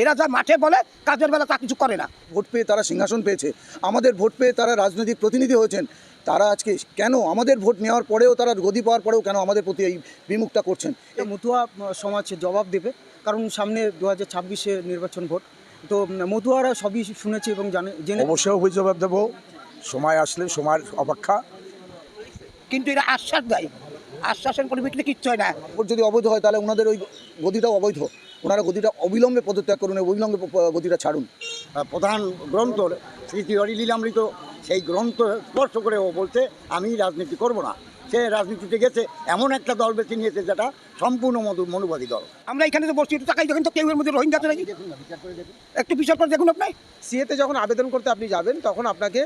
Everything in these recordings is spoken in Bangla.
এরা যা মাঠে বলে কাজের বেলা তা কিছু করে না। ভোট পেয়ে তারা সিংহাসন পেয়েছে। আমাদের ভোট পেয়ে তারা রাজনৈতিক প্রতিনিধি হয়েছেন। তারা আজকে কেন আমাদের ভোট নেওয়ার পরেও তারা গদি পাওয়ার পরেও কেন আমাদের প্রতি এই বিমুখটা করছেন? এটা মতুয়া সমাজ জবাব দেবে। কারণ সামনে দু হাজার ছাব্বিশে নির্বাচন ভোট। তো মতুয়ারা সবই শুনেছে এবং জানে জেনে অবশ্যই অভিযোগ দেবো। সময় আসলে সময়ের অপেক্ষা। কিন্তু এরা আশ্বাস দেয়। আশ্বাসের পরিপ্রেক্ষিতে কিচ্ছু হয় না। ভোট যদি অবৈধ হয় তাহলে ওনাদের ওই গদিটাও অবৈধ। ওনারা গদিটা অবিলম্বে পদত্যাগ করুন অবিলম্বে গতিটা ছাড়ুন। প্রধান গ্রন্থ শ্রী স্মৃতি লীলামৃত সেই গ্রন্থ স্পর্শ করে ও বলছে আমি রাজনীতি করব না। সে রাজনীতিতে গেছে এমন একটা দল বেছে নিয়েছে যেটা সম্পূর্ণ মধু মনুবাদী দল। আমরা এখানে তো বসছি একটু তাকাই দেখেন তো কেউ এর মধ্যে রোহিঙ্গা নাকি? একটু বিচার করে দেখুন আপনি। সিএতে যখন আবেদন করতে আপনি যাবেন তখন আপনাকে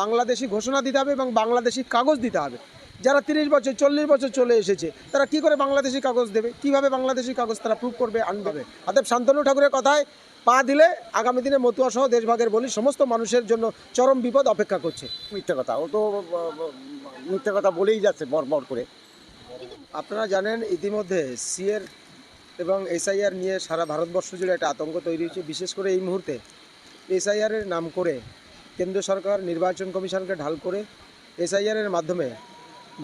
বাংলাদেশি ঘোষণা দিতে হবে এবং বাংলাদেশি কাগজ দিতে হবে। যারা তিরিশ বছর চল্লিশ বছর চলে এসেছে তারা কি করে বাংলাদেশি কাগজ দেবে? কীভাবে বাংলাদেশি কাগজ তারা প্রুভ করবে আনবে? অতএব শান্তনু ঠাকুরের কথায় পা দিলে আগামী দিনে মতুয়া সহ দেশভাগের বলি সমস্ত মানুষের জন্য চরম বিপদ অপেক্ষা করছে। মিথ্যে কথা ও তো মিথ্যে কথা বলেই যাচ্ছে বর বর করে। আপনারা জানেন ইতিমধ্যে সিএর এবং এসআইআর নিয়ে সারা ভারতবর্ষ জুড়ে একটা আতঙ্ক তৈরি হয়েছে। বিশেষ করে এই মুহূর্তে এসআইআরের নাম করে কেন্দ্র সরকার নির্বাচন কমিশনকে ঢাল করে এসআইআরের মাধ্যমে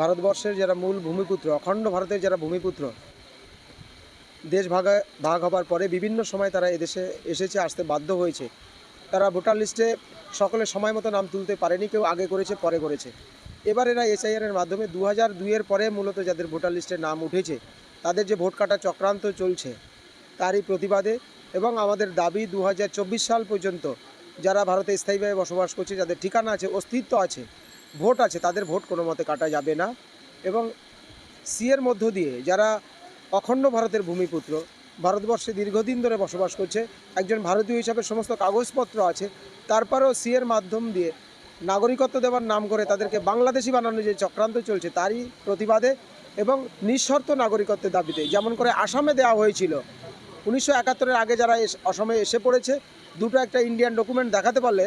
ভারতবর্ষের যারা মূল ভূমিপুত্র, অখণ্ড ভারতের যারা ভূমিপুত্র, দেশ ভাগা ভাগ হবার পরে বিভিন্ন সময় তারা এদেশে এসেছে, আসতে বাধ্য হয়েছে। তারা ভোটার লিস্টে সকলে সময় মতো নাম তুলতে পারেনি, কেউ আগে করেছে, পরে করেছে। এবার এরা এসআইআর এর মাধ্যমে দু হাজার দুইয়ের পরে মূলত যাদের ভোটার লিস্টে নাম উঠেছে, তাদের যে ভোট কাটা চক্রান্ত চলছে, তারই প্রতিবাদে এবং আমাদের দাবি দু হাজার চব্বিশ সাল পর্যন্ত যারা ভারতে স্থায়ীভাবে বসবাস করছে, যাদের ঠিকানা আছে, অস্তিত্ব আছে ভোট আছে, তাদের ভোট কোনো মতে কাটা যাবে না। এবং সিএর মধ্য দিয়ে যারা অখণ্ড ভারতের ভূমিপুত্র, ভারতবর্ষে দীর্ঘদিন ধরে বসবাস করছে, একজন ভারতীয় হিসাবে সমস্ত কাগজপত্র আছে, তারপরেও সিএর মাধ্যম দিয়ে নাগরিকত্ব দেওয়ার নাম করে তাদেরকে বাংলাদেশি বানানোর যে চক্রান্ত চলছে, তারই প্রতিবাদে এবং নিঃশর্ত নাগরিকত্বের দাবিতে, যেমন করে আসামে দেওয়া হয়েছিল। উনিশশো একাত্তরের আগে যারা অসমে এসে পড়েছে, দুটো একটা ইন্ডিয়ান ডকুমেন্ট দেখাতে পারলে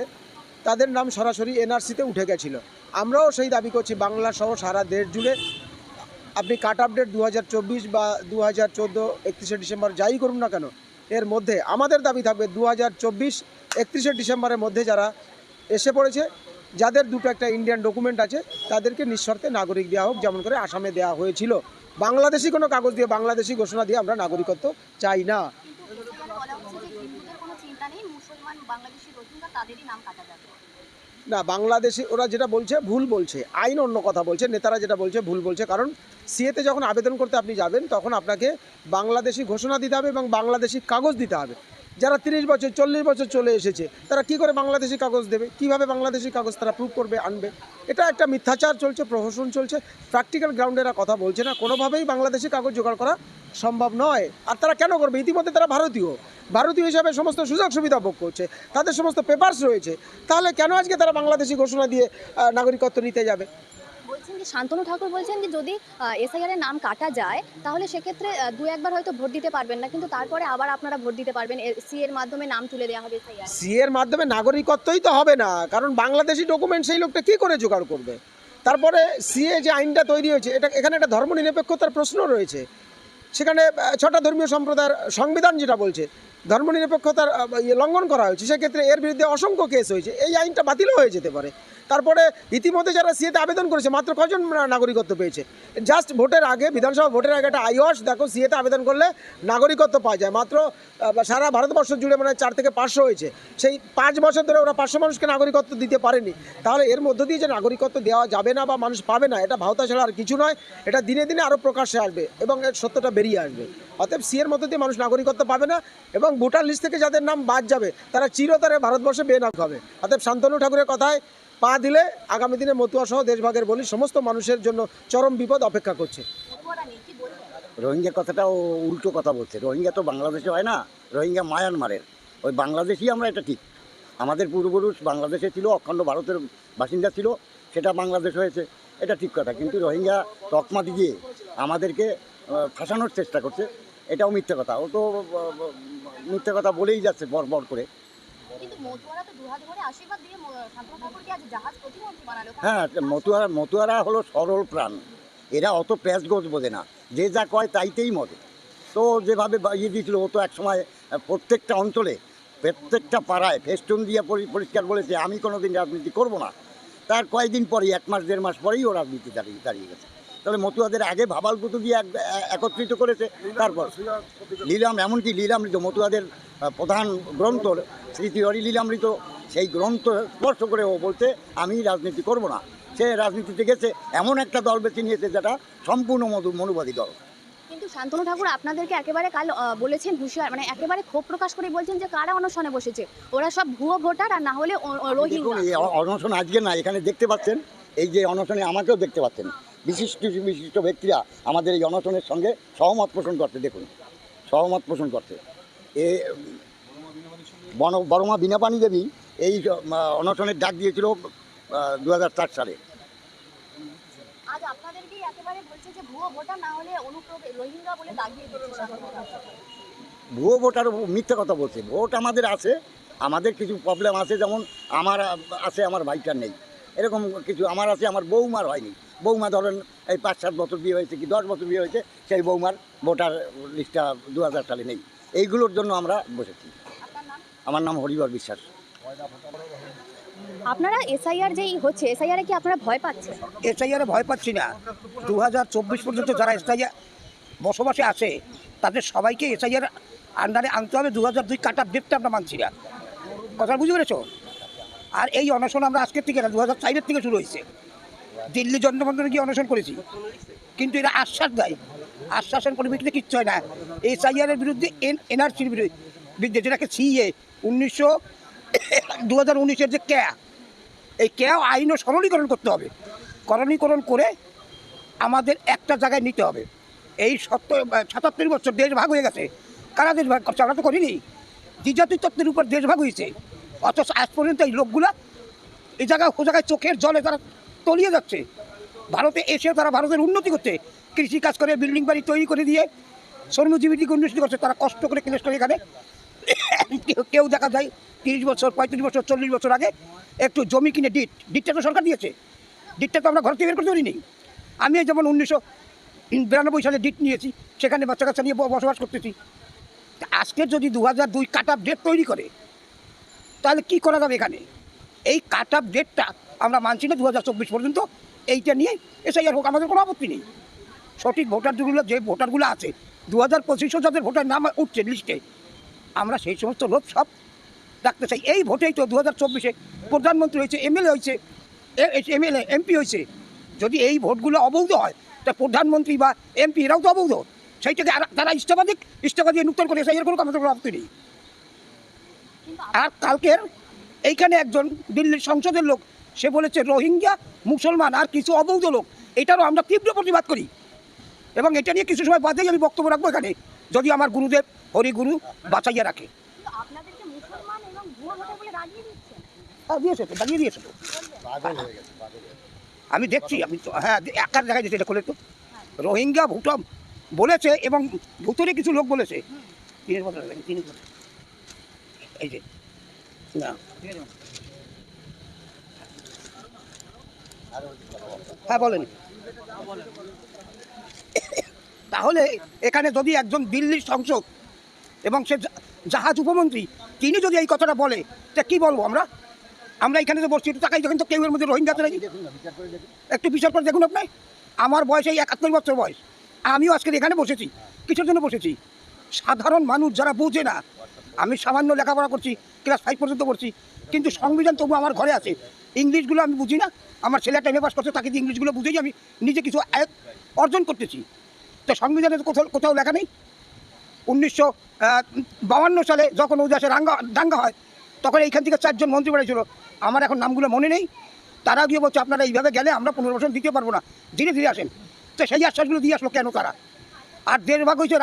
তাদের নাম সরাসরি এনআরসিতে উঠে গেছিল। আমরাও সেই দাবি করছি, বাংলা সহ সারা দেশ জুড়ে। আপনি কাট আপডেট দু হাজার চব্বিশ বা দু হাজার চোদ্দ, একত্রিশে ডিসেম্বর যাই করুন না কেন, এর মধ্যে আমাদের দাবি থাকবে দু হাজার চব্বিশ, একত্রিশে ডিসেম্বরের মধ্যে যারা এসে পড়েছে, যাদের দুটো একটা ইন্ডিয়ান ডকুমেন্ট আছে, তাদেরকে নিঃশর্তে নাগরিক দেওয়া হোক, যেমন করে আসামে দেওয়া হয়েছিল। বাংলাদেশি কোনো কাগজ দিয়ে, বাংলাদেশি ঘোষণা দিয়ে আমরা নাগরিকত্ব চাই না। মুসলমান, বাংলাদেশি রোহিঙ্গা, তাদেরই নাম কাটা যাবে। না, বাংলাদেশে ওরা যেটা বলছে, ভুল বলছে। আইন অন্য কথা বলছে, নেতারা যেটা বলছে, ভুল বলছে। কারণ সিএতে যখন আবেদন করতে আপনি যাবেন, তখন আপনাকে বাংলাদেশি ঘোষণা দিতে হবে এবং বাংলাদেশি কাগজ দিতে হবে। যারা তিরিশ বছর, চল্লিশ বছর চলে এসেছে, তারা কি করে বাংলাদেশি কাগজ দেবে? কীভাবে বাংলাদেশি কাগজ তারা প্রুভ করবে, আনবে? এটা একটা মিথ্যাচার চলছে, প্রহসন চলছে প্র্যাকটিক্যাল গ্রাউন্ডেরা কথা বলছে না। কোনোভাবেই বাংলাদেশি কাগজ জোগাড় করা সম্ভব নয়। আর তারা কেন করবে? ইতিমধ্যে তারা ভারতীয়। ভারতীয় হিসাবে সমস্ত সুযোগ সুবিধা ভোগ করছে। তাদের সমস্ত পেপার্স রয়েছে। তাহলে কেন আজকে তারা বাংলাদেশি ঘোষণা দিয়ে নাগরিকত্ব নিতে যাবে? বলছেন যে, শান্তনু ঠাকুর বলছেন যে, যদি এসআইআর এর নাম কাটা যায়, তাহলে সেক্ষেত্রে দু একবার হয়তো ভোট দিতে পারবেন না। কিন্তু তারপরে আবার আপনারা ভোট দিতে পারবেন। সি এর মাধ্যমে নাম তুলে দেওয়া হবে সি এর মাধ্যমে নাগরিকত্বই তো হবে না। কারণ বাংলাদেশি ডকুমেন্ট সেই লোকটা কি করে জোগাড় করবে? তারপরে সিএ যে আইনটা তৈরি হয়েছে, এটা, এখানে একটা ধর্মনিরপেক্ষতার প্রশ্ন রয়েছে। সেখানে ছটা ধর্মীয় সম্প্রদায়ের সংবিধান যেটা বলছে, ধর্মনিরপেক্ষতার ইয়ে লঙ্ঘন করা হয়েছে। সেক্ষেত্রে এর বিরুদ্ধে অসংখ্য কেস হয়েছে। এই আইনটা বাতিলও হয়ে যেতে পারে। তারপরে ইতিমধ্যে যারা সিএতে আবেদন করেছে, মাত্র কজন নাগরিকত্ব পেয়েছে? জাস্ট ভোটের আগে, বিধানসভা ভোটের আগে একটা আইওয়াস, দেখো, সিএতে আবেদন করলে নাগরিকত্ব পাওয়া যায়। মাত্র সারা ভারতবর্ষ জুড়ে মানে চার থেকে পাঁচশো হয়েছে। সেই পাঁচ বছর ধরে ওরা পাঁচশো মানুষকে নাগরিকত্ব দিতে পারেনি। তাহলে এর মধ্য দিয়ে যে নাগরিকত্ব দেওয়া যাবে না বা মানুষ পাবে না, এটা ভাওতা ছাড়া আর কিছু নয়। এটা দিনে দিনে আরও প্রকাশ্যে আসবে এবং এর সত্যটা বেরিয়ে আসবে। অতএব সিএর মধ্য দিয়ে মানুষ নাগরিকত্ব পাবে না এবং ভোটার লিস্ট থেকে যাদের নাম বাদ যাবে, তারা চিরতরে ভারতবর্ষে বেনাক হবে। অতএব শান্তনু ঠাকুরের কথায় পা দিলে আগামী দিনে মতুয়া সহ দেশভাগের বলি সমস্ত মানুষের জন্য চরম বিপদ অপেক্ষা করছে। রোহিঙ্গা কথাটা ও উল্টো কথা বলছে। রোহিঙ্গা তো বাংলাদেশে হয় না, রোহিঙ্গা মায়ানমারের। ওই বাংলাদেশই আমরা এটা ঠিক। আমাদের পূর্বপুরুষ বাংলাদেশে ছিল, অখণ্ড ভারতের বাসিন্দা ছিল, সেটা বাংলাদেশ হয়েছে, এটা ঠিক কথা। কিন্তু রোহিঙ্গা তকমা দিয়ে আমাদেরকে ফাঁসানোর চেষ্টা করছে, এটাও মিথ্যে কথা। ও তো মিথ্যে কথা বলেই যাচ্ছে বর বর করে। কিন্তু মতুয়ারা তো দুহাত ভরে আশীর্বাদ দিয়ে শান্তনু ঠাকুরকে আজ জাহাজ প্রতিমন্ত্রী বানালো। হ্যাঁ মতুয়ারা মতুয়ারা হলো সরল প্রাণ। এরা অত প্যাঁচ গোজ বোঝে না। যে যা কয় তাইতেই মজে। তো যেভাবে ইয়ে দিয়েছিল ও তো এক সময় প্রত্যেকটা অঞ্চলে প্রত্যেকটা পাড়ায় ফেস্টুন দিয়ে পরি- পরিষ্কার বলেছে আমি কোনো দিন রাজনীতি করব না। তার কয়েকদিন পরেই এক মাস দেড় মাস পরেই ও রাজনীতি দাঁড়িয়ে দাঁড়িয়ে গেছে। তাহলে মতুয়াদের আগে ভাবাল পুতু দিয়ে এক- একত্রিত করেছে তারপর। লীলাম এমনকি লীলামৃত মতুয়াদের প্রধান গ্রন্থ স্মৃতিহরি লীলামৃত সেই গ্রন্থ স্পর্শ করে ও বলতে আমি রাজনীতি করব না। সে রাজনীতিতে গেছে এমন একটা দল বেছে নিয়েছে যেটা সম্পূর্ণ মধু মনুবাদী দল। কিন্তু শান্তনু ঠাকুর আপনাদেরকে একেবারে কাল বলেছেন হুঁশিয়ার মানে একেবারে ক্ষোভ প্রকাশ করে বলছেন যে কারা অনশনে বসেছে? ওরা সব ভুয়ো ভোটার আর না হলে অনশন আজকে না এখানে দেখতে পাচ্ছেন এই যে অনশনে আমাকেও দেখতে পাচ্ছেন। বিশিষ্ট বিশিষ্ট ব্যক্তিরা আমাদের এই অনশনের সঙ্গে সহমত পোষণ করতে দেখুন সহমত পোষণ করতে। এ বন বড়মা বিনাপানি দেবী এই অনশনের ডাক দিয়েছিল দু হাজার চার সালে। ভুয়ো ভোটার মিথ্যে কথা বলছে। ভোট আমাদের আছে আমাদের কিছু প্রবলেম আছে যেমন আমার আছে আমার ভাইটার নেই। এরকম কিছু আমার আছে আমার বৌমার হয়নি। বৌমা ধরেন এই পাঁচ সাত বছর বিয়ে হয়েছে কি দশ বছর বিয়ে হয়েছে সেই বৌমার ভোটার লিস্টটা দু হাজার সালে নেই। এইগুলোর জন্য আমরা বসেছি। আমার নাম হরিবর বিশ্বাস। আপনারা এসআইআর যেই হচ্ছে এসআইআর কি আপনারা ভয় পাচ্ছেন? এসআইআরে ভয় পাচ্ছি না। দু হাজার চব্বিশ পর্যন্ত যারা এসআইআর বসবাসে আছে তাদের সবাইকে এসআইআর আন্ডারে আনতে হবে। দু হাজার দুই কাটার ডেটটা আমরা মানছি না। কথা বুঝতে পেরেছ? আর এই অনশন আমরা আজকের থেকে না দু হাজার চারের থেকে শুরু হয়েছে। দিল্লি জন্মবন্ধনে গিয়ে অনশন করেছি। কিন্তু এরা আশ্বাস দেয়। আশ্বাসের পরিপ্রেক্ষিতে কিচ্ছু হয় না। এসআইআরের বিরুদ্ধে এন এনআরসির বিরুদ্ধে যেটাকে সিএ উনিশশো দু হাজার উনিশের যে ক্যা, এই ক্যাও আইনও সরলীকরণ করতে হবে। করণীকরণ করে আমাদের একটা জায়গায় নিতে হবে। এই সত্তর, সাতাত্তর বছর দেশ ভাগ হয়ে গেছে। কারা দেশ ভাগ করছে আমরা তো করিনি। দ্বিজাতি তত্ত্বের উপর দেশ ভাগ হয়েছে। অথচ আজ পর্যন্ত এই লোকগুলা এই জায়গায়, ও জায়গায় চোখের জলে তারা তলিয়ে যাচ্ছে। ভারতে এসে তারা ভারতের উন্নতি করছে। কৃষি কাজ করে বিল্ডিং বাড়ি তৈরি করে দিয়ে শ্রমজীবীটিকে উন্নতি করছে। তারা কষ্ট করে ক্লেশ করে এখানে। কেউ- দেখা যায় তিরিশ বছর, পঁয়ত্রিশ বছর, চল্লিশ বছর আগে একটু জমি কিনে ডিট ডিটটা তো সরকার দিয়েছে। ডিটটা তো আমরা ঘর থেকে বের করতে পারিনি আমি যেমন উনিশশো বিরানব্বই সালে ডিট নিয়েছি, সেখানে বাচ্চা কাচ্চা নিয়ে বসবাস করতেছি। আজকে যদি দু হাজার দুই কাট আপ ডেট তৈরি করে, তাহলে কি করা যাবে এখানে? এই কাট আপ ডেটটা আমরা মানছি না দু হাজার চব্বিশ পর্যন্ত। এইটা নিয়ে এসআইআর হোক আমাদের কোনো আপত্তি নেই। সঠিক ভোটারগুলো, যে ভোটারগুলো আছে দু হাজার পঁচিশও যাদের ভোটার নাম উঠছে লিস্টে আমরা সেই সমস্ত লোক সব রাখতে চাই। এই ভোটেই তো দু হাজার চব্বিশে প্রধানমন্ত্রী হয়েছে, এমএলএ হয়েছে এমএলএ, এমপি হয়েছে। যদি এই ভোটগুলো অবৈধ হয়, তা প্রধানমন্ত্রী বা এমপি এরাও তো অবৈধ। সেইটাকে তারা ইস্তফা দিক ইস্তফা দিয়ে নূতন করে এসআইআর কোনো আমাদের কোনো আপত্তি নেই। আর কালকের এইখানে একজন দিল্লির সংসদের লোক সে বলেছে রোহিঙ্গা মুসলমান আর কিছু অবৈধ লোক। এটারও আমরা তীব্র প্রতিবাদ করি। এবং এটা নিয়ে কিছু সময় বাদেই আমি বক্তব্য রাখব এখানে যদি আমার গুরুদেব হরিগুরু বাঁচাইয়া রাখে। হ্যাঁ দিয়েছে তো দাঁড়িয়ে দিয়েছে তো। আমি দেখছি আমি তো হ্যাঁ একার দেখা যাচ্ছে এটা খুলে তো রোহিঙ্গা ভুটাম বলেছে এবং ভুতুরে কিছু লোক বলেছে। তিনের বছর তিন বছর। এই যে না। হ্যাঁ বলেন। তাহলে এখানে যদি একজন দিল্লির সংসদ এবং সে জাহাজ উপমন্ত্রী, তিনি যদি এই কথাটা বলে, তা কি বলব আমরা? আমরা এখানে তো বসছি, একটু তাকাই দেখেন তো, কেউ এর মধ্যে রোহিঙ্গা আছে নাকি? একটু বিচার করে দেখুন আপনি আমার বয়স এই একাত্তর বছর বয়স। আমিও আজকে এখানে বসেছি, কিসের জন্য বসেছি? সাধারণ মানুষ যারা বোঝে না আমি সামান্য লেখাপড়া করছি, ক্লাস ফাইভ পর্যন্ত করছি কিন্তু সংবিধান তবু আমার ঘরে আছে। ইংলিশগুলো আমি বুঝি না, আমার ছেলেটা এম পাস করছে, তাকে দিয়ে ইংলিশগুলো বুঝেই আমি নিজে কিছু আয়ত্ত অর্জন করতেছি। তো সংবিধানে কোথাও কোথাও লেখা নেই। উনিশশো বাউান্ন সালে যখন ওই দেশে রাঙ্গা, দাঙ্গা হয়, তখন এইখান থেকে চারজন মন্ত্রী বাড়িয়েছিল। আমার এখন নামগুলো মনে নেই। তারা গিয়ে বলছে, আপনারা এইভাবে গেলে আমরা পুনর্বাসন দিতে পারব না। ধীরে ধীরে আসেন। তো সেই আশ্বাসগুলো দিয়ে আসলো কেন তারা? আর দেড় ভাগ হয়েছে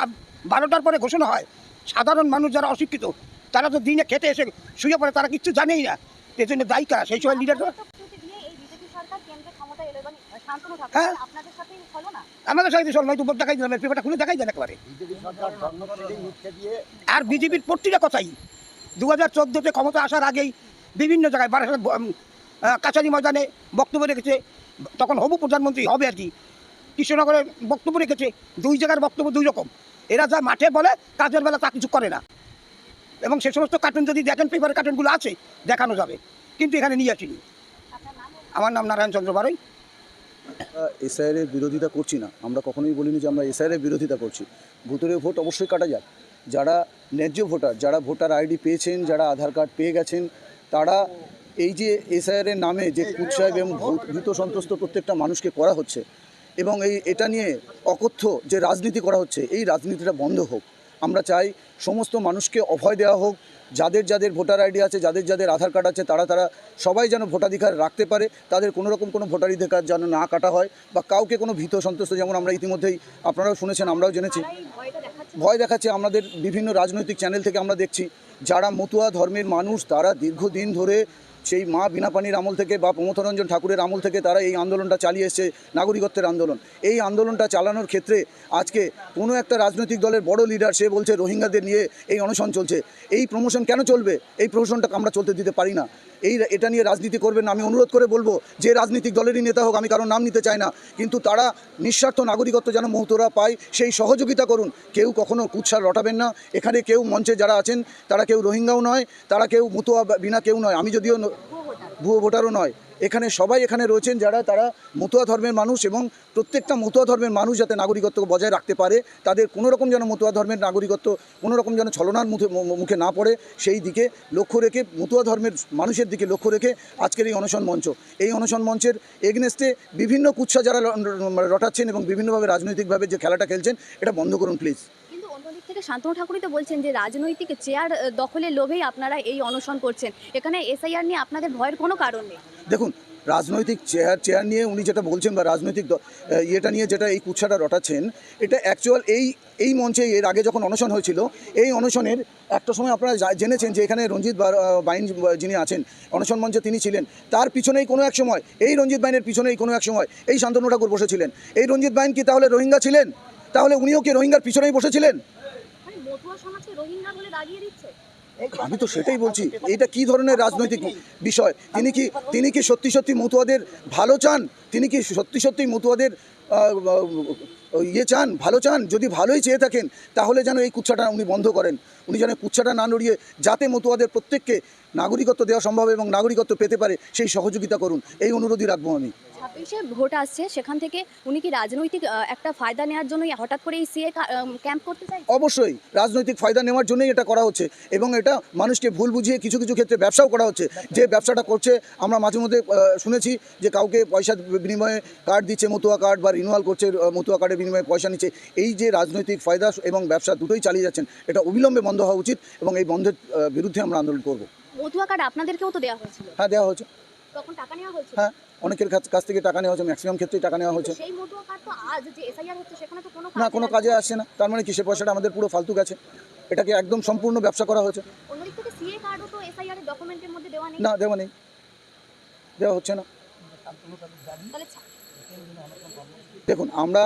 বারোটার পরে ঘোষণা হয়। সাধারণ মানুষ যারা অশিক্ষিত, তারা তো দিনে খেতে এসে শুয়ে পড়ে, তারা কিচ্ছু জানেই না। এই জন্য দায়ী কারা? সেই সময় ঠাকুর হ্যাঁ। আমাদের দেখাই পেপারটা খুলে দেখাই দেন একেবারে। আর বিজেপির প্রতিটা কথাই দু হাজার চোদ্দোতে ক্ষমতা আসার আগেই বিভিন্ন জায়গায় বারাসাত কাছারি ময়দানে বক্তব্য রেখেছে, তখন হবু প্রধানমন্ত্রী হবে আর কি। কৃষ্ণনগরে বক্তব্য রেখেছে, দুই জায়গার বক্তব্য দুই রকম। এরা যা মাঠে বলে, কাজের বেলা তা কিছু করে না। এবং সে সমস্ত কার্টুন যদি দেখেন পেপারের কার্টুনগুলো আছে, দেখানো যাবে। কিন্তু এখানে নিয়ে আসিনি। আমার নাম নারায়ণ চন্দ্র বারই। এসআইআর বিরোধিতা করছি না। আমরা কখনোই বলিনি যে আমরা এসআইআর বিরোধিতা করছি। ভূতরে ভোট অবশ্যই কাটা যাক। যারা ন্যায্য ভোটার, যারা ভোটার আইডি পেয়েছেন, যারা আধার কার্ড পেয়ে গেছেন, তারা এই যে এসআইআরের নামে যে কুৎসাহ এবং ভীত সন্ত্রস্ত প্রত্যেকটা মানুষকে করা হচ্ছে এবং এই, এটা নিয়ে অকথ্য যে রাজনীতি করা হচ্ছে, এই রাজনীতিটা বন্ধ হোক। আমরা চাই সমস্ত মানুষকে অভয় দেওয়া হোক, যাদের যাদের ভোটার আইডি আছে, যাদের যাদের আধার কার্ড আছে, তারা তারা সবাই যেন ভোটাধিকার রাখতে পারে, তাদের কোনো রকম কোনো ভোটাধিকার যেন না কাটা হয় বা কাউকে কোনো ভীত সন্তুষ্ট, যেমন আমরা ইতিমধ্যেই আপনারাও শুনেছেন, আমরাও জেনেছি। ভয় দেখাচ্ছে আমাদের বিভিন্ন রাজনৈতিক চ্যানেল থেকে আমরা দেখছি, যারা মতুয়া ধর্মের মানুষ, তারা দীর্ঘদিন ধরে সেই মা বিনাপানির আমল থেকে বা প্রমথরঞ্জন ঠাকুরের আমল থেকে তারা এই আন্দোলনটা চালিয়ে এসছে, নাগরিকত্বের আন্দোলন। এই আন্দোলনটা চালানোর ক্ষেত্রে আজকে কোনো একটা রাজনৈতিক দলের বড় লিডার সে বলছে, রোহিঙ্গাদের নিয়ে এই অনশন চলছে। এই প্রমোশন কেন চলবে? এই প্রমোশনটা আমরা চলতে দিতে পারি না। এই এটা নিয়ে রাজনীতি করবেন আমি অনুরোধ করে বলব, যে রাজনৈতিক দলেরই নেতা হোক, আমি কারোর নাম নিতে চাই না। কিন্তু তারা নিঃস্বার্থ নাগরিকত্ব যেন মহতরা পায়, সেই সহযোগিতা করুন। কেউ কখনো কুৎসার রটাবেন না। এখানে কেউ মঞ্চে যারা আছেন, তারা কেউ রোহিঙ্গাও নয়, তারা কেউ মতুয়া বিনা কেউ নয়। আমি যদিও ভুয়ো ভোটারও নয় এখানে সবাই এখানে রয়েছেন যারা, তারা মতুয়া ধর্মের মানুষ এবং প্রত্যেকটা মতুয়া ধর্মের মানুষ যাতে নাগরিকত্ব বজায় রাখতে পারে, তাদের কোনো রকম যেন মতুয়া ধর্মের নাগরিকত্ব, কোনো রকম যেন ছলনার মুখে মুখে না পড়ে, সেই দিকে লক্ষ্য রেখে, মতুয়া ধর্মের মানুষের দিকে লক্ষ্য রেখে আজকের এই অনশন মঞ্চ। এই অনশন মঞ্চের এগনেস্টে বিভিন্ন কুৎসা যারা র- রটাচ্ছেন এবং বিভিন্নভাবে রাজনৈতিকভাবে যে খেলাটা খেলছেন, এটা বন্ধ করুন, প্লিজ। থেকে শান্তনু ঠাকুরই তো বলছেন যে রাজনৈতিক চেয়ার দখলের লোভেই আপনারা এই অনশন করছেন। এখানে এসআইআর নিয়ে আপনাদের ভয়ের কোনো কারণ নেই। দেখুন, রাজনৈতিক চেয়ার চেয়ার নিয়ে উনি যেটা বলছেন বা রাজনৈতিক ইয়েটা নিয়ে যেটা এই কুৎসাটা রটাচ্ছেন, এটা অ্যাকচুয়াল এই এই মঞ্চে, এর আগে যখন অনশন হয়েছিল, এই অনশনের একটা সময় আপনারা জেনেছেন যে এখানে রঞ্জিত বাইন যিনি আছেন, অনশন মঞ্চে তিনি ছিলেন। তার পিছনেই কোনো এক সময়, এই রঞ্জিত বাইনের পিছনেই কোনো এক সময় এই শান্তনু ঠাকুর বসেছিলেন। এই রঞ্জিত বাইন কি তাহলে রোহিঙ্গা ছিলেন? তাহলে উনিও কি রোহিঙ্গার পিছনেই বসেছিলেন? সমাজকে রোহিঙ্গা বলে দাঁড়িয়ে দিচ্ছে? আমি তো সেটাই বলছি। এটা কি ধরনের রাজনৈতিক বিষয়? তিনি কি তিনি কি সত্যি সত্যি মতুয়াদের ভালো চান? তিনি কি সত্যি সত্যি মতুয়াদের ইয়ে চান, ভালো চান? যদি ভালোই চেয়ে থাকেন, তাহলে যেন এই কুচ্ছাটা উনি বন্ধ করেন। উনি যেন কুচ্ছাটা না নড়িয়ে যাতে মতুয়াদের প্রত্যেককে নাগরিকত্ব দেওয়া সম্ভব এবং নাগরিকত্ব পেতে পারে সেই সহযোগিতা করুন। এই অনুরোধই রাখব আমি। ছাব্বিশে ভোট আসছে সেখান থেকে উনি কি রাজনৈতিক একটা ফায়দা নেওয়ার জন্য হঠাৎ করে এই সিএ ক্যাম্প করতে চাই অবশ্যই রাজনৈতিক ফায়দা নেওয়ার জন্যই এটা করা হচ্ছে এবং এটা মানুষকে ভুল বুঝিয়ে কিছু কিছু ক্ষেত্রে ব্যবসাও করা হচ্ছে। যে ব্যবসাটা করছে আমরা মাঝে মধ্যে শুনেছি যে কাউকে পয়সা বিনিময়ে কার্ড দিচ্ছে মতুয়া কার্ড বা রিনুয়াল করছে মতুয়া কার্ডের বিনিময়ে পয়সা নিচ্ছে। এই যে রাজনৈতিক ফায়দা এবং ব্যবসা দুটোই চালিয়ে যাচ্ছেন এটা অবিলম্বে বন্ধ হওয়া উচিত এবং এই বন্ধের বিরুদ্ধে আমরা আন্দোলন করব। মতুয়া কার্ড আপনাদেরকেও তো দেওয়া হয়েছিল। হ্যাঁ দেওয়া হয়েছে। তখন টাকা নেওয়া হয়েছিল? হ্যাঁ অনেকের কাছ থেকে টাকা নেওয়া হয়েছে ম্যাক্সিমাম ক্ষেত্রেই টাকা নেওয়া হয়েছে। সেই মতুয়া কার্ড তো আজ যে এসআইআর হচ্ছে সেখানে তো কোনো না কোনো কাজে আসছে না। তার মানে কি সে পয়সাটা আমাদের পুরো ফালতু গেছে। এটাকে একদম সম্পূর্ণ ব্যবসা করা হয়েছে। অন্যদিক থেকে সিএ কার্ডও তো এসআইআর এর ডকুমেন্টের মধ্যে দেওয়া নেই? না দেওয়া নেই। দেওয়া হচ্ছে না। তাহলে দেখুন, আমরা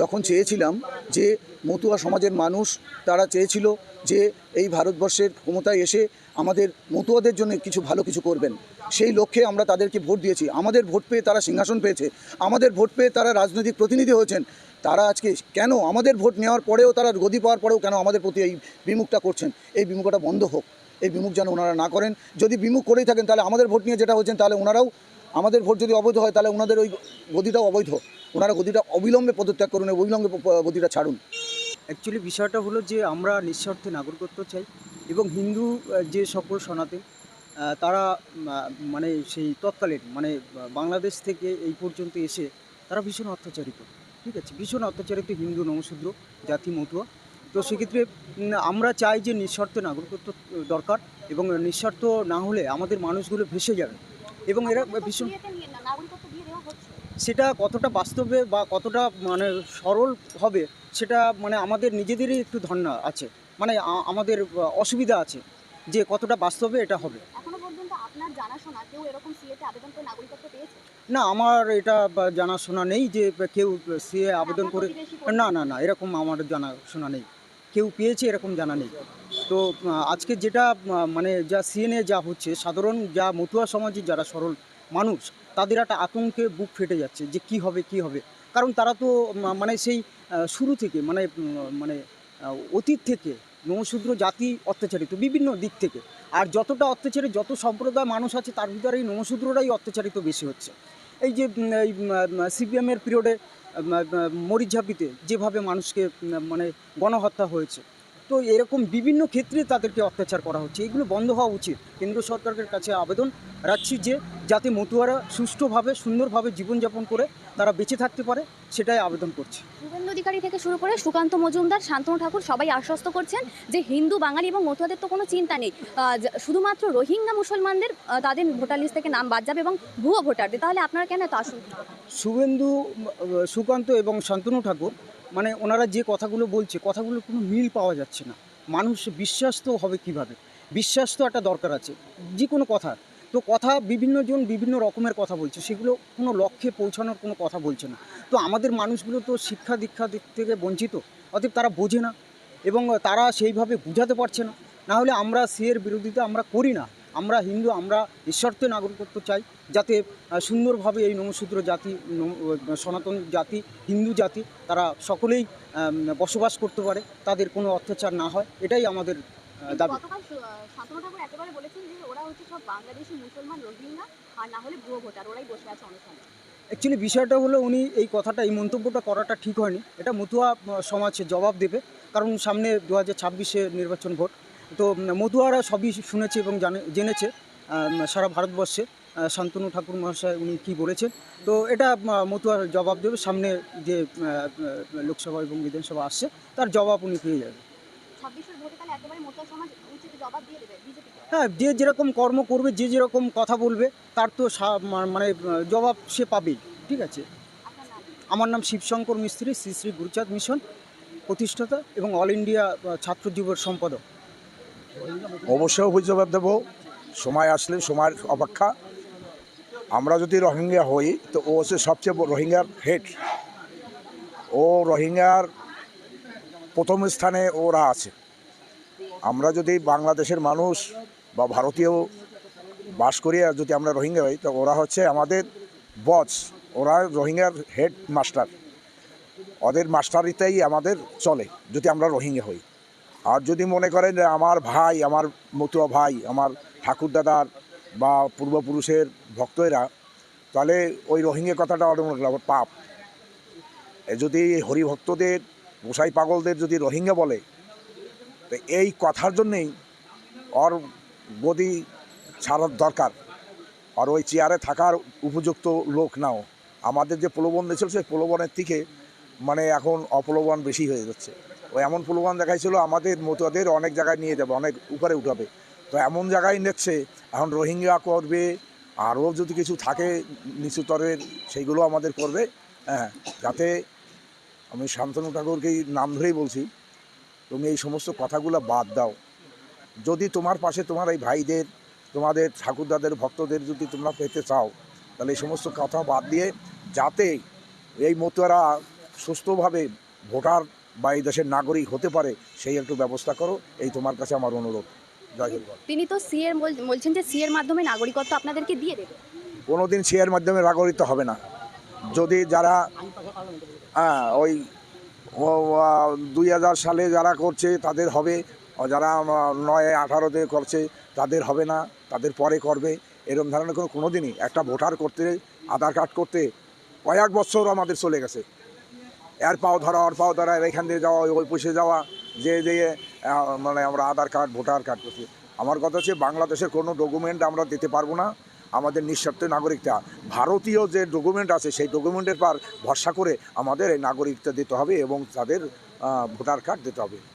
যখন চেয়েছিলাম যে মতুয়া সমাজের মানুষ তারা চেয়েছিল যে এই ভারতবর্ষের ক্ষমতায় এসে আমাদের মতুয়াদের জন্য কিছু ভালো কিছু করবেন, সেই লক্ষ্যে আমরা তাদেরকে ভোট দিয়েছি। আমাদের ভোট পেয়ে তারা সিংহাসন পেয়েছে, আমাদের ভোট পেয়ে তারা রাজনৈতিক প্রতিনিধি হয়েছেন। তারা আজকে কেন আমাদের ভোট নেওয়ার পরেও তারা গদি পাওয়ার পরেও কেন আমাদের প্রতি এই বিমুখটা করছেন? এই বিমুখটা বন্ধ হোক, এই বিমুখ যেন ওনারা না করেন। যদি বিমুখ করেই থাকেন তাহলে আমাদের ভোট নিয়ে যেটা হচ্ছেন তাহলে ওনারাও আমাদের ভোট যদি অবৈধ হয় তাহলে ওনাদের ওই গদিটাও অবৈধ। ওনারা গদিটা অবিলম্বে পদত্যাগ করুন অবিলম্বে প- প- ছাড়ুন। অ্যাকচুয়ালি বিষয়টা হলো যে আমরা নিঃস্বার্থে নাগরিকত্ব চাই এবং হিন্দু যে সকল সনাতন তারা মানে সেই তৎকালীন মানে বাংলাদেশ থেকে এই পর্যন্ত এসে তারা ভীষণ অত্যাচারিত। ঠিক আছে? ভীষণ অত্যাচারিত হিন্দু নমশূদ্র জাতি মতুয়া। তো সেক্ষেত্রে আমরা চাই যে নিঃস্বার্থ নাগরিকত্ব দরকার এবং নিঃস্বার্থ না হলে আমাদের মানুষগুলো ভেসে যাবে। এবং এরা ভীষণ সেটা কতটা বাস্তবে বা কতটা মানে সরল হবে সেটা মানে আমাদের নিজেদেরই একটু ধারণা আছে। মানে আমাদের অসুবিধা আছে যে কতটা বাস্তবে এটা হবে। না আমার এটা জানাশোনা নেই যে কেউ সিএ আবেদন করে না না না এরকম আমার জানাশোনা নেই। কেউ পেয়েছে এরকম জানা নেই। তো আজকে যেটা মানে যা সিএনএ যা হচ্ছে সাধারণ যা মতুয়া সমাজের যারা সরল মানুষ, তাদের একটা আতঙ্কে বুক ফেটে যাচ্ছে যে কি হবে কি হবে। কারণ তারা তো মানে সেই শুরু থেকে মানে মানে অতীত থেকে নমশূদ্র জাতি অত্যাচারিত, বিভিন্ন দিক থেকে। আর যতটা অত্যাচারে যত সম্প্রদায় মানুষ আছে, তার ভিতরে এই নমশূদ্ররাই অত্যাচারিত বেশি হচ্ছে। এই যে এই সিপিএমের পিরিয়ডে মরিচঝাপিতে যেভাবে মানুষকে মানে গণহত্যা হয়েছে, তো এরকম বিভিন্ন ক্ষেত্রে তাদেরকে অত্যাচার করা হচ্ছে। এগুলো বন্ধ হওয়া উচিত। কেন্দ্র সরকারের কাছে আবেদন রাখছি যে যাতে মতুয়ারা সুষ্ঠুভাবে সুন্দরভাবে জীবনযাপন করে তারা বেঁচে থাকতে পারে সেটাই আবেদন করছি। শুভেন্দু অধিকারী থেকে শুরু করে সুকান্ত মজুমদার শান্তনু ঠাকুর সবাই আশ্বস্ত করছেন যে হিন্দু বাঙালি এবং মতুয়াদের তো কোনো চিন্তা নেই। শুধুমাত্র রোহিঙ্গা মুসলমানদের তাদের ভোটার লিস্ট থেকে নাম বাদ যাবে এবং ভুয়ো ভোটারদের তাহলে আপনারা কেন এত আশঙ্কা শুভেন্দু সুকান্ত এবং শান্তনু ঠাকুর মানে ওনারা যে কথাগুলো বলছে কথাগুলো কোনো মিল পাওয়া যাচ্ছে না। মানুষ বিশ্বাস তো হবে কীভাবে? বিশ্বাস তো একটা দরকার আছে। যে কোনো কথা। তো কথা বিভিন্ন জন বিভিন্ন রকমের কথা বলছে, সেগুলো কোনো লক্ষ্যে পৌঁছানোর কোনো কথা বলছে না। তো আমাদের মানুষগুলো তো শিক্ষা দীক্ষা দিক থেকে বঞ্চিত, অতএব তারা বোঝে না এবং তারা সেইভাবে বুঝাতে পারছে না। না হলে আমরা সিয়ের বিরোধিতা আমরা করি না। আমরা হিন্দু, আমরা ঈশ্বরতে নাগরিকত্ব চাই, যাতে সুন্দরভাবে এই নমশূদ্র জাতি সনাতন জাতি, হিন্দু জাতি, তারা সকলেই বসবাস করতে পারে, তাদের কোনো অত্যাচার না হয়, এটাই আমাদের দাবি। শান্তনু ঠাকুর একেবারে বলেছেন যে ওরা হচ্ছে সব বাংলাদেশি মুসলমান রোহিঙ্গা আর না হলে ভুয়ো ভোটার ওরাই বসে আছে অনুষ্ঠানে অ্যাকচুয়ালি বিষয়টা হলো উনি এই কথাটা এই মন্তব্যটা করাটা ঠিক হয়নি। এটা মতুয়া আহ, সমাজ জবাব দেবে কারণ সামনে দু হাজার ছাব্বিশে নির্বাচন ভোট। তো উম, মতুয়ারা সবই শুনেছে এবং জানে জেনেছে সারা ভারতবর্ষে শান্তনু ঠাকুর মহাশয় উনি কী বলেছেন। তো এটা মতুয়ার জবাব দেবে। সামনে যে লোকসভা এবং বিধানসভা আসছে তার জবাব উনি পেয়ে যাবে হ্যাঁ যে যেরকম কর্ম করবে যে যেরকম কথা বলবে তার তো সা- মানে জবাব সে পাবেই ঠিক আছে? আমার নাম শিবশঙ্কর মিস্ত্রি শ্রী শ্রী গুরুচাঁদ মিশন প্রতিষ্ঠাতা এবং অল ইন্ডিয়া ছাত্র যুবর সম্পাদক। অবশ্যই অভিযোগ দেব। সময় আসলে সময়ের অপেক্ষা। আমরা যদি রোহিঙ্গা হই তো ও হচ্ছে সবচেয়ে রোহিঙ্গার হেড। ও রোহিঙ্গার প্রথম স্থানে ওরা আছে। আমরা যদি বাংলাদেশের মানুষ বা ভারতীয় বাস করি আর যদি আমরা রোহিঙ্গা হই, তো ওরা হচ্ছে আমাদের বস ওরা রোহিঙ্গার হেড মাস্টার ওদের মাস্টারিতেই আমাদের চলে, যদি আমরা রোহিঙ্গা হই। আর যদি মনে করেন আমার ভাই, আমার মতুয়া ভাই, আমার ঠাকুরদাদার বা পূর্বপুরুষের ভক্তরা, তাহলে ওই রোহিঙ্গা কথাটা অটোমেটিক পাপ। যদি হরিভক্তদের গোসাই পাগলদের যদি রোহিঙ্গা বলে, তো এই কথার জন্যেই ওর গদি ছাড়ার দরকার। আর ওই চেয়ারে থাকার উপযুক্ত লোক নাও। আমাদের যে প্রলোভন দিয়েছিল সেই প্রলোভনের থেকে মানে এখন অপ্রলোভন বেশি হয়ে যাচ্ছে। ও এমন প্রলোভন দেখাইছিল, আমাদের মতুয়াদের অনেক জায়গায় নিয়ে যাবে, অনেক উপরে উঠাবে। তো এমন জায়গায় নিচ্ছে, এখন রোহিঙ্গা করবে, আরও যদি কিছু থাকে নিচুতরের সেইগুলো আমাদের করবে হ্যাঁ যাতে আমি শান্তনু ঠাকুরকেই নাম ধরেই বলছি তুমি এই সমস্ত কথাগুলো বাদ দাও। যদি তোমার পাশে তোমার এই ভাইদের তোমাদের ঠাকুরদাদের ভক্তদের যদি তোমরা পেতে চাও তাহলে এই সমস্ত কথা বাদ দিয়ে যাতে এই মতুয়ারা সুস্থভাবে ভোটার বা এই দেশের নাগরিক হতে পারে সেই একটু ব্যবস্থা করো এই তোমার কাছে আমার অনুরোধ। তিনি তো সি এর বলছেন যে সি এর মাধ্যমে নাগরিকত্ব আপনাদেরকে দিয়ে দেবে। কোনো দিন শেয়ার মাধ্যমে নাগরিক হবে না। যদি যারা হ্যাঁ ওই দুই হাজার সালে যারা করছে তাদের হবে যারা নয় আঠারোতে করছে তাদের হবে না তাদের পরে করবে এরকম ধরনের কোনো কোনো দিনই একটা ভোটার করতে আধার কার্ড করতে কয়েক বছর আমাদের চলে গেছে। এর পাও ধরা ওর পাও ধরা এখান দিয়ে যাওয়া ওই পয়সে যাওয়া যে আহ, মানে আমরা আধার কার্ড ভোটার কার্ড করছি। আমার কথা হচ্ছে বাংলাদেশের কোনো ডকুমেন্ট আমরা দিতে পারব না আমাদের নিঃস্বার্থ নাগরিকটা ভারতীয় যে ডকুমেন্ট আছে, সেই ডকুমেন্টের পর ভরসা করে আমাদের এই নাগরিকটা দিতে হবে এবং তাদের ভোটার কার্ড দিতে হবে।